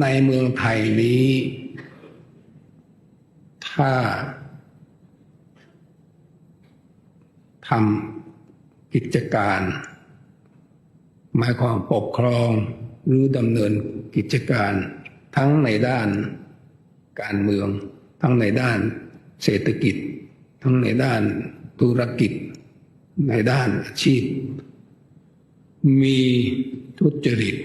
ในเมืองไทยนี้ ถ้าทำกิจการ หมายความปกครองหรือดำเนินกิจการทั้งในด้านการเมือง ทั้งในด้านเศรษฐกิจ ทั้งในด้านธุรกิจ ในด้านอาชีพ มีทุจริต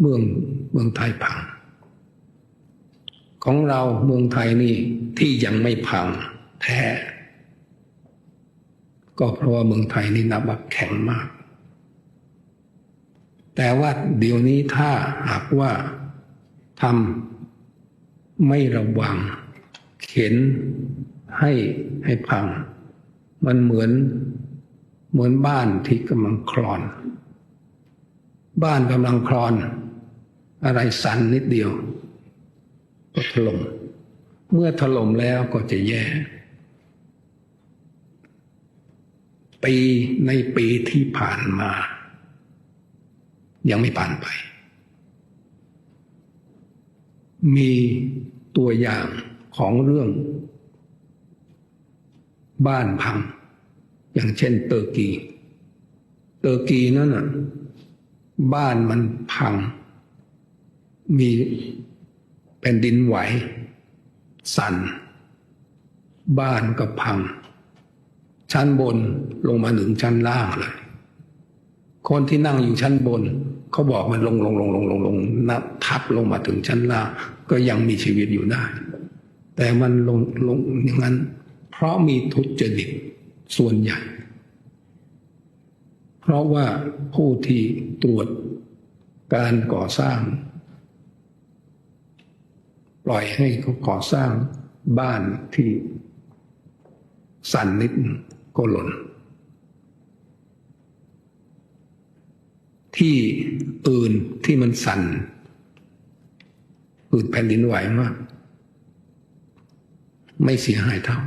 เมืองเมืองไทยพัง ของเราเมืองไทยนี่ที่ยังไม่พังแท้ ก็เพราะว่าเมืองไทยนี่นับว่าแข็งมาก แต่ว่าเดี๋ยวนี้ถ้าหากว่าทำไม่ระวัง เข็นให้ให้พัง มันเหมือนเหมือนบ้านที่กำลังคลอน บ้านกำลังคลอน อะไรสั่นนิดเดียว ก็ถล่มเมื่อถล่มแล้วก็จะแย่ ปีในปีที่ผ่านมา ยังไม่ผ่านไป มีตัวอย่างของเรื่อง บ้านพัง อย่างเช่นเตอร์กี เตอร์กีนั่นน่ะ บ้านมันพัง มีแผ่นดินไหว สั่น บ้านก็พัง ชั้นบนลงมาถึงชั้นล่างเลย คนที่นั่งอยู่ชั้นบนเขาบอกมันลงลงลงลงลงลงนับทับลงมาถึงชั้นล่าง ก็ยังมีชีวิตอยู่ได้ แต่มันลงลงอย่างนั้น เพราะมีทุจริตส่วนใหญ่ เพราะว่าผู้ที่ตรวจการก่อสร้าง ปล่อยให้เขาก่อสร้างบ้านที่สั่นนิดก็หล่น ที่อื่นที่มันสั่นอื่นแผ่นดินไหวมาก ไม่เสียหายเท่า